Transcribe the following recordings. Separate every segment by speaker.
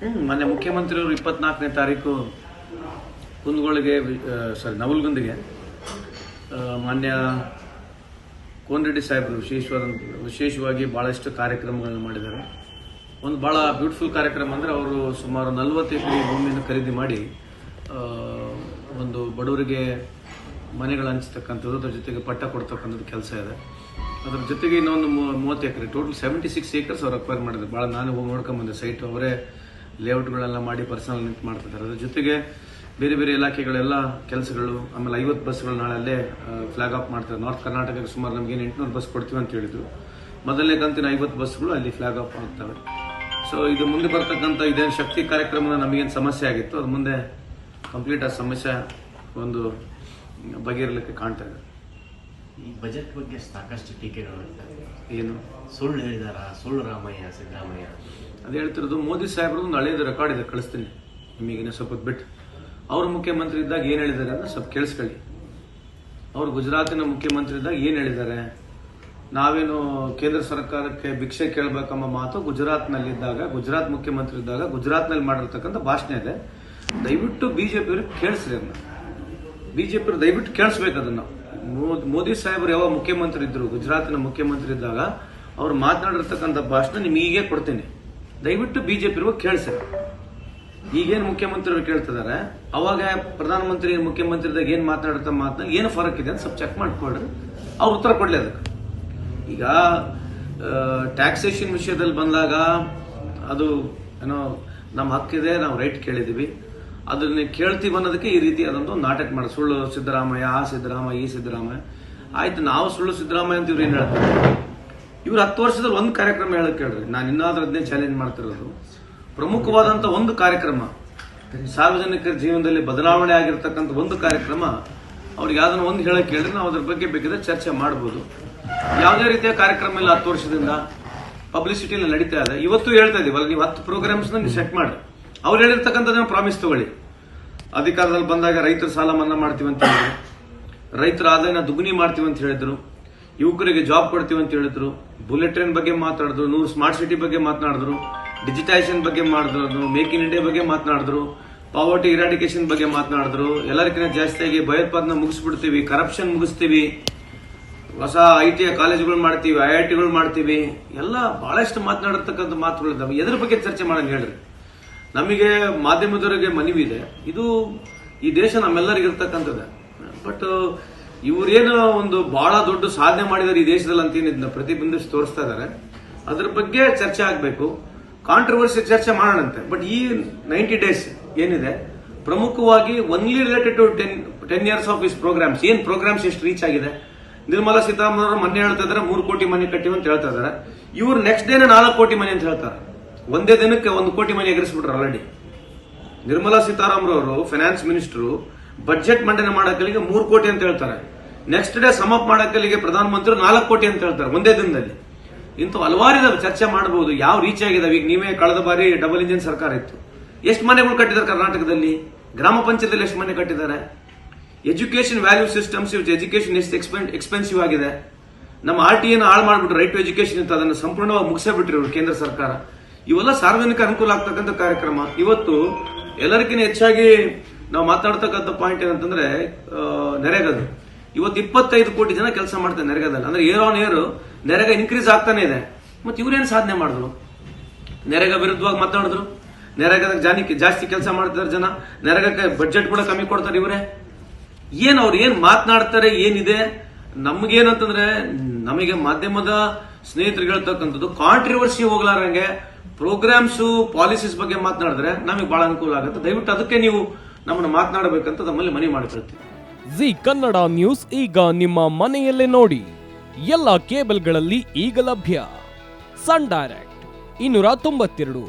Speaker 1: ಹ್ಮ್ ಮೊನ್ನೆ ಮುಖ್ಯಮಂತ್ರಿಯವರು ಇಪ್ಪತ್ನಾಲ್ಕನೇ ತಾರೀಕು ಕುಂದಗೋಳಿಗೆ ಸಾರಿ ನವಲ್ಗುಂದಿಗೆ ಮಾನ್ಯ ಕೋನರೆಡ್ಡಿ ಸಾಹೇಬರು ವಿಶೇಷವಾದ, ವಿಶೇಷವಾಗಿ ಭಾಳಷ್ಟು ಕಾರ್ಯಕ್ರಮಗಳನ್ನು ಮಾಡಿದ್ದಾರೆ. ಒಂದು ಭಾಳ ಬ್ಯೂಟಿಫುಲ್ ಕಾರ್ಯಕ್ರಮ ಅಂದರೆ ಅವರು ಸುಮಾರು ನಲವತ್ತು ಎಕರೆ ಭೂಮಿಯನ್ನು ಖರೀದಿ ಮಾಡಿ ಒಂದು ಬಡವರಿಗೆ ಮನೆಗಳು ಹಂಚ್ತಕ್ಕಂಥದ್ದು, ಅದ್ರ ಜೊತೆಗೆ ಪಟ್ಟ ಕೊಡ್ತಕ್ಕಂಥದ್ದು ಕೆಲಸ ಇದೆ. ಅದ್ರ ಜೊತೆಗೆ ಇನ್ನೊಂದು ಮೂವತ್ತು ಎಕರೆ ಟೋಟಲ್ ಸೆವೆಂಟಿ ಸಿಕ್ಸ್ ಏಕರ್ಸ್ ಅವ್ರು ಅಕ್ವೈರ್ ಮಾಡಿದ್ರು ಭಾಳ ನಾನು ಹೋಗಿ ನೋಡ್ಕೊಂಬಂದೆ ಸೈಟ್ ಅವರೇ. ಲೇಔಟ್ಗಳೆಲ್ಲ ಮಾಡಿ ಪರ್ಸನಲ್ ನಿಂತು ಮಾಡ್ತಿದ್ದಾರೆ. ಅದ್ರ ಜೊತೆಗೆ ಬೇರೆ ಬೇರೆ ಇಲಾಖೆಗಳೆಲ್ಲ ಕೆಲಸಗಳು, ಆಮೇಲೆ ಐವತ್ತು ಬಸ್ಗಳು ನಾಳೆ ಅಲ್ಲೇ ಫ್ಲಾಗ್ ಆಫ್ ಮಾಡ್ತಾರೆ. ನಾರ್ತ್ ಕರ್ನಾಟಕಕ್ಕೆ ಸುಮಾರು ನಮಗೆ ಎಂಟುನೂರು ಬಸ್ ಕೊಡ್ತೀವಿ ಅಂತ ಹೇಳಿದ್ರು. ಮೊದಲನೇ ಕಂತಿನ ಐವತ್ತು ಬಸ್ಗಳು ಅಲ್ಲಿ ಫ್ಲಾಗ್ ಆಫ್ ಆಗ್ತವೆ. ಸೊ ಇದು ಮುಂದೆ ಬರ್ತಕ್ಕಂಥ ಇದೇನು ಶಕ್ತಿ ಕಾರ್ಯಕ್ರಮದ ನಮಗೇನು ಸಮಸ್ಯೆ ಆಗಿತ್ತು, ಅದು ಮುಂದೆ ಕಂಪ್ಲೀಟ್ ಆ ಸಮಸ್ಯೆ ಒಂದು ಬಗೆಹರಲಿಕ್ಕೆ ಕಾಣ್ತಾ ಇದೆ.
Speaker 2: ಈ ಬಜೆಟ್ ಬಗ್ಗೆ ಸಾಕಷ್ಟು ಟೀಕೆಗಳು
Speaker 1: ಏನು?
Speaker 2: ಸುಳ್ಳು ಹೇಳಿದಾರ? ಸುಳ್ಳು ರಾಮಯ್ಯ ಸಿದ್ದರಾಮಯ್ಯ?
Speaker 1: ಅದು ಹೇಳ್ತಿರೋದು ಮೋದಿ ಸಾಹೇಬ್ರದ್ದು ಒಂದು ಹಳೆಯದು ರೆಕಾರ್ಡ್ ಇದೆ ಕಳಿಸ್ತೀನಿ. ನಿಮಗಿನ ಸ್ವಲ್ಪ ಬಿಟ್ಟು. ಅವರು ಮುಖ್ಯಮಂತ್ರಿ ಇದ್ದಾಗ ಏನು ಹೇಳಿದ್ದಾರೆ ಅಂತ ಸ್ವಲ್ಪ ಕೇಳಿಸ್ಕೊಳ್ಳಿ. ಅವರು ಗುಜರಾತಿನ ಮುಖ್ಯಮಂತ್ರಿ ಇದ್ದಾಗ ಏನು ಹೇಳಿದ್ದಾರೆ? ನಾವೇನು ಕೇಂದ್ರ ಸರ್ಕಾರಕ್ಕೆ ಭಿಕ್ಷೆ ಕೇಳಬೇಕಮ್ಮ ಮಾತು ಗುಜರಾತ್ನಲ್ಲಿದ್ದಾಗ ಗುಜರಾತ್ ಮುಖ್ಯಮಂತ್ರಿ ಇದ್ದಾಗ ಗುಜರಾತ್ನಲ್ಲಿ ಮಾಡಿರ್ತಕ್ಕಂಥ ಭಾಷಣ ಇದೆ ದಯವಿಟ್ಟು ಬಿಜೆಪಿಯವ್ರಿಗೆ ಕೇಳಿಸ್ರಿ ಅದನ್ನ. ಬಿಜೆಪಿ ದಯವಿಟ್ಟು ಕೇಳಿಸ್ಬೇಕು ಅದನ್ನು. ಮೋದಿ ಸಾಹೇಬರು ಯಾವ ಮುಖ್ಯಮಂತ್ರಿ ಇದ್ರು, ಗುಜರಾತಿನ ಮುಖ್ಯಮಂತ್ರಿ ಇದ್ದಾಗ, ಅವ್ರು ಮಾತನಾಡಿರ್ತಕ್ಕಂಥ ಭಾಷಣ ನಿಮ್ಗೆ ಈಗೇ ಕೊಡ್ತೀನಿ. ದಯವಿಟ್ಟು ಬಿಜೆಪಿ ಕೇಳಿಸ್ರಿ ಈಗೇನು ಮುಖ್ಯಮಂತ್ರಿಗಳು ಕೇಳ್ತಿದ್ದಾರೆ ಅವಾಗ ಪ್ರಧಾನಮಂತ್ರಿ, ಮುಖ್ಯಮಂತ್ರಿದಾಗ ಏನು ಮಾತನಾಡುತ್ತ ಮಾತನಾಗ ಏನು ಫರಕ್ ಇದೆ ಅಂತ ಸ್ವಲ್ಪ ಚೆಕ್ ಮಾಡ್ಕೊಳ್ರಿ ಅವ್ರು ಉತ್ತರ ಕೊಡಲಿ ಅದಕ್ಕೆ. ಈಗ ಟ್ಯಾಕ್ಸೇಷನ್ ವಿಷಯದಲ್ಲಿ ಬಂದಾಗ, ಅದು ಏನೋ, ನಮ್ಮ ಹಕ್ಕಿದೆ, ನಾವು ರೈಟ್ ಕೇಳಿದೀವಿ ಅದನ್ನ ಕೇಳ್ತೀವಿ ಅನ್ನೋದಕ್ಕೆ ಈ ರೀತಿ ಅದೊಂದು ನಾಟಕ ಮಾಡಿ ಸುಳ್ಳು ಸಿದ್ದರಾಮಯ್ಯ, ಆ ಸಿದ್ದರಾಮಯ್ಯ, ಈ ಸಿದ್ದರಾಮಯ್ಯ. ಆಯ್ತು, ನಾವು ಸುಳ್ಳು ಸಿದ್ದರಾಮಯ್ಯ ಅಂತ ಇವ್ರು ಏನ್ ಹೇಳ್ತಾರೆ? ಇವ್ರು ಹತ್ತು ವರ್ಷದಲ್ಲಿ ಒಂದು ಕಾರ್ಯಕ್ರಮ ಹೇಳಕ್ ಕೇಳ್ರಿ ನಾನು ಇನ್ನಾದ್ರೂ ಅದನ್ನೇ ಚಾಲೆಂಜ್ ಮಾಡ್ತಿರೋದು. ಪ್ರಮುಖವಾದಂತ ಒಂದು ಕಾರ್ಯಕ್ರಮ. ಸಾರ್ವಜನಿಕರ ಜೀವನದಲ್ಲಿ ಬದಲಾವಣೆ ಆಗಿರ್ತಕ್ಕಂಥ ಒಂದು ಕಾರ್ಯಕ್ರಮ. ಅವ್ರಿಗೆ ಯಾವ್ದನ್ನ ಒಂದು ಹೇಳಕ್ ಕೇಳಿದ್ರೆ ನಾವು ಅದ್ರ ಬಗ್ಗೆ ಬೇಕಿದ್ರೆ ಚರ್ಚೆ ಮಾಡ್ಬೋದು. ಯಾವುದೇ ರೀತಿಯ ಕಾರ್ಯಕ್ರಮ ಇಲ್ಲ ಹತ್ತು ವರ್ಷದಿಂದ. ಪಬ್ಲಿಸಿಟಿಲಿ ನಡೀತಾ ಇದೆ. ಇವತ್ತು ಹೇಳ್ತಾ ಇದೀವಲ್ಲ ನೀವು ಹತ್ತು ಪ್ರೋಗ್ರಾಮ್ಸ್ ನೀವು ಸೆಟ್ ಮಾಡಿ ಅವ್ರು ಹೇಳಿರ್ತಕ್ಕಂಥದ್ದನ್ನ ಪ್ರಾಮಿಸ್ ತಗೊಳ್ಳಿ. ಅಧಿಕಾರದಲ್ಲಿ ಬಂದಾಗ ರೈತರ ಸಾಲ ಮನ್ನಾ ಮಾಡ್ತೀವಿ ಅಂತ ಹೇಳಿದ್ರು. ರೈತರ ಆದಾಯನ ದುಗುನಿ ಮಾಡ್ತೀವಿ ಅಂತ ಹೇಳಿದ್ರು. ಯುವಕರಿಗೆ ಜಾಬ್ ಕೊಡ್ತೀವಿ ಅಂತ ಹೇಳಿದ್ರು. ಬುಲೆಟ್ ಟ್ರೈನ್ ಬಗ್ಗೆ ಮಾತಾಡಿದ್ರು, ನೂರು ಸ್ಮಾರ್ಟ್ ಸಿಟಿ ಬಗ್ಗೆ ಮಾತನಾಡಿದ್ರು ಡಿಜಿಟೈಸೇಷನ್ ಬಗ್ಗೆ ಮಾಡಿದ್ರು ಮೇಕ್ ಇನ್ ಇಂಡಿಯಾ ಬಗ್ಗೆ ಮಾತನಾಡಿದ್ರು ಪಾವರ್ಟಿ ಇರಾಡಿಕೇಶನ್ ಬಗ್ಗೆ ಮಾತನಾಡಿದ್ರು. ಎಲ್ಲರಿಗಿಂತ ಜಾಸ್ತಿಯಾಗಿ ಭಯೋತ್ಪಾದನೆ ಮುಗಿಸ್ಬಿಡ್ತೀವಿ ಕರಪ್ಷನ್ ಮುಗಿಸ್ತೀವಿ. ಹೊಸ ಐ ಟಿ ಕಾಲೇಜುಗಳು ಮಾಡ್ತೀವಿ ಐ ಐ ಟಿಗಳು ಮಾಡ್ತೀವಿ. ಎಲ್ಲ ಬಹಳಷ್ಟು ಮಾತನಾಡತಕ್ಕಂಥ ಮಾತುಗಳಿದ್ದಾವೆ. ಎದ್ರ ಬಗ್ಗೆ ಚರ್ಚೆ ಮಾಡೋಣ ಹೇಳ್ರಿ ನಮಗೆ ಮಾಧ್ಯಮದವರಿಗೆ ಮನವಿ ಇದೆ. ಇದು ಈ ದೇಶ ನಮ್ಮೆಲ್ಲರಿಗೆ ಇರ್ತಕ್ಕಂಥದ್ದು ಬಟ್, ಇವರೇನು ಒಂದು ಬಹಳ ದೊಡ್ಡ ಸಾಧನೆ ಮಾಡಿದ್ದಾರೆ ಈ ದೇಶದಲ್ಲಿ ಅಂತ ಏನಿದ್ನ ಪ್ರತಿಬಿಂಬಿಸಿ ತೋರಿಸ್ತಾ ಇದ್ದಾರೆ ಅದ್ರ ಬಗ್ಗೆ ಚರ್ಚೆ ಆಗಬೇಕು. ಕಾಂಟ್ರವರ್ಸಿ ಚರ್ಚೆ ಮಾಡೋಣಂತೆ. ಬಟ್, ಈ ನೈಂಟಿ ಡೇಸ್ ಏನಿದೆ, ಪ್ರಮುಖವಾಗಿ only related to ten ten years of is programs ಏನು ಪ್ರೋಗ್ರಾಮ್ಸ್ ಎಷ್ಟು ರೀಚ್ ಆಗಿದೆ? ನಿರ್ಮಲಾ ಸೀತಾರಾಮನ್ ಅವರು ಮೊನ್ನೆ ಹೇಳ್ತಾ ಇದ್ದಾರೆ ಮೂರು ಕೋಟಿ ಮನೆ ಕಟ್ಟಿವಿ ಅಂತ ಹೇಳ್ತಾ ಇದ್ದಾರೆ ಇವ್ರು ನೆಕ್ಸ್ಟ್ ಡೇನೆ ನಾಲ್ಕು ಕೋಟಿ ಮನೆ ಅಂತ ಹೇಳ್ತಾರೆ. ಒಂದೇ ದಿನಕ್ಕೆ ಒಂದು ಕೋಟಿ ಮನೆ ಎಗರಿಸ್ಬಿಟ್ರು ಆಲ್ರೆಡಿ ನಿರ್ಮಲಾ ಸೀತಾರಾಮನ್ ಅವರು ಫೈನಾನ್ಸ್ ಮಿನಿಸ್ಟರ್ ಬಜೆಟ್ ಮಂಡನೆ ಮಾಡಕ್ಕಲ್ಲಿಗೆ ಮೂರು ಕೋಟಿ ಅಂತ ಹೇಳ್ತಾರೆ. ನೆಕ್ಸ್ಟ್ ಡೇ ಸಮಪ್ ಮಾಡಕ್ಕಲ್ಲಿಗೆ ಪ್ರಧಾನಮಂತ್ರಿ ನಾಲ್ಕು ಕೋಟಿ ಅಂತ ಹೇಳ್ತಾರೆ, ಒಂದೇ ದಿನದಲ್ಲಿ. ಇಂಥ ಹಲವಾರು ಇದಾವೆ, ಚರ್ಚೆ ಮಾಡಬಹುದು ಯಾವ ರೀಚ್ ಆಗಿದಾವೆ. ಈಗ ನೀವೇ ಕಳೆದ ಬಾರಿ ಡಬಲ್ ಇಂಜಿನ್ ಸರ್ಕಾರ ಇತ್ತು. ಎಷ್ಟು ಮನೆಗಳು ಕಟ್ಟಿದ್ದಾರೆ ಕರ್ನಾಟಕದಲ್ಲಿ? ಗ್ರಾಮ ಪಂಚಾಯತಲ್ಲಿ ಎಷ್ಟು ಮನೆ ಕಟ್ಟಿದ್ದಾರೆ? ಎಜುಕೇಶನ್ ವ್ಯಾಲ್ಯೂ ಸಿಸ್ಟಮ್ಸ್ ಎಜುಕೇಶನ್ ಎಷ್ಟು ಎಕ್ಸ್ಪೆನ್ಸಿವ್ ಆಗಿದೆ? ನಮ್ಮ ಆರ್ ಟಿ ಹಾಳು ಮಾಡ್ಬಿಟ್ರು ರೈಟ್ ಟು ಎಜುಕೇಶನ್ ಅಂತ ಅದನ್ನು ಸಂಪೂರ್ಣವಾಗಿ ಮುಗಿಸೇ ಕೇಂದ್ರ ಸರ್ಕಾರ. ಇವೆಲ್ಲ ಸಾರ್ವಜನಿಕ ಅನುಕೂಲ ಆಗ್ತಕ್ಕಂಥ ಕಾರ್ಯಕ್ರಮ. ಇವತ್ತು ಎಲ್ಲರಿಗಿಂತ ಹೆಚ್ಚಾಗಿ ನಾವು ಮಾತಾಡ್ತಕ್ಕಂಥ ಪಾಯಿಂಟ್ ಏನಂತಂದ್ರೆ ನೆರೆಗದು. ಇವತ್ತು ಇಪ್ಪತ್ತೈದು ಕೋಟಿ ಜನ ಕೆಲಸ ಮಾಡ್ತಾರೆ ನೆರೆಗದಲ್ಲಿ. ಅಂದ್ರೆ year on year NREGA increase ಆಗ್ತಾನೆ ಇದೆ. ಮತ್ತೆ ಇವ್ರೇನು ಸಾಧನೆ ಮಾಡಿದ್ರು? ನೆರೆಗ ವಿರುದ್ಧವಾಗಿ ಮಾತಾಡಿದ್ರು. ನೆರೆಗದ ಜಾನಿ ಜಾಸ್ತಿ ಕೆಲಸ ಮಾಡ್ತಾರೆ ಜನ. ನೆರೆಗಕ್ಕೆ ಬಜೆಟ್ ಕೂಡ ಕಮ್ಮಿ ಕೊಡ್ತಾರೆ ಇವರೇ. ಏನ್ ಅವ್ರು ಏನ್ ಮಾತನಾಡ್ತಾರೆ, ಏನಿದೆ? ನಮ್ಗೇನಂತಂದ್ರೆ, ನಮಗೆ ಮಾಧ್ಯಮದ ಸ್ನೇಹಿತರು ಹೇಳ್ತಕ್ಕಂಥದ್ದು ಕಾಂಟ್ರವರ್ಸಿ ಹೋಗ್ಲಾರಂಗೆ ಪ್ರೋಗ್ರಾಮ್ಸ್, ಪಾಲಿಸೀಸ್ ಬಗ್ಗೆ ಮಾತನಾಡಿದ್ರೆ ನಮಗೆ ಬಹಳ ಅನುಕೂಲ ಆಗುತ್ತೆ. ದಯವಿಟ್ಟು ಅದಕ್ಕೆ ನೀವು ನಮ್ಮನ್ನು ಮಾತನಾಡಬೇಕಂತ ನಮ್ಮಲ್ಲಿ ಮನವಿ ಮಾಡಿಕೊಳ್ತೀವಿ.
Speaker 3: ಜಿ ಕನ್ನಡ ನ್ಯೂಸ್ ಈಗ ನಿಮ್ಮ ಮನೆಯಲ್ಲೇ ನೋಡಿ. ಎಲ್ಲ ಕೇಬಲ್ಗಳಲ್ಲಿ ಈಗ ಲಭ್ಯ. ಸನ್ ಡೈರೆಕ್ಟ್ ಇನ್ನೂರ ತೊಂಬತ್ತೆರಡು,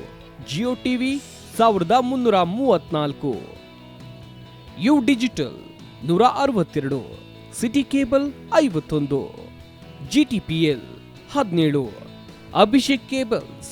Speaker 3: ಜಿಯೋ ಟಿವಿ ಸಾವಿರದ ಮುನ್ನೂರ ಮೂವತ್ನಾಲ್ಕು. ಯು ಡಿಜಿಟಲ್ ನೂರ ಅರವತ್ತೆರಡು, ಸಿಟಿ ಕೇಬಲ್ ಐವತ್ತೊಂದು ಜಿ ಟಿ ಪಿ ಎಲ್ ಹದಿನೇಳು. ಅಭಿಷೇಕ್ ಕೇಬಲ್ಸ್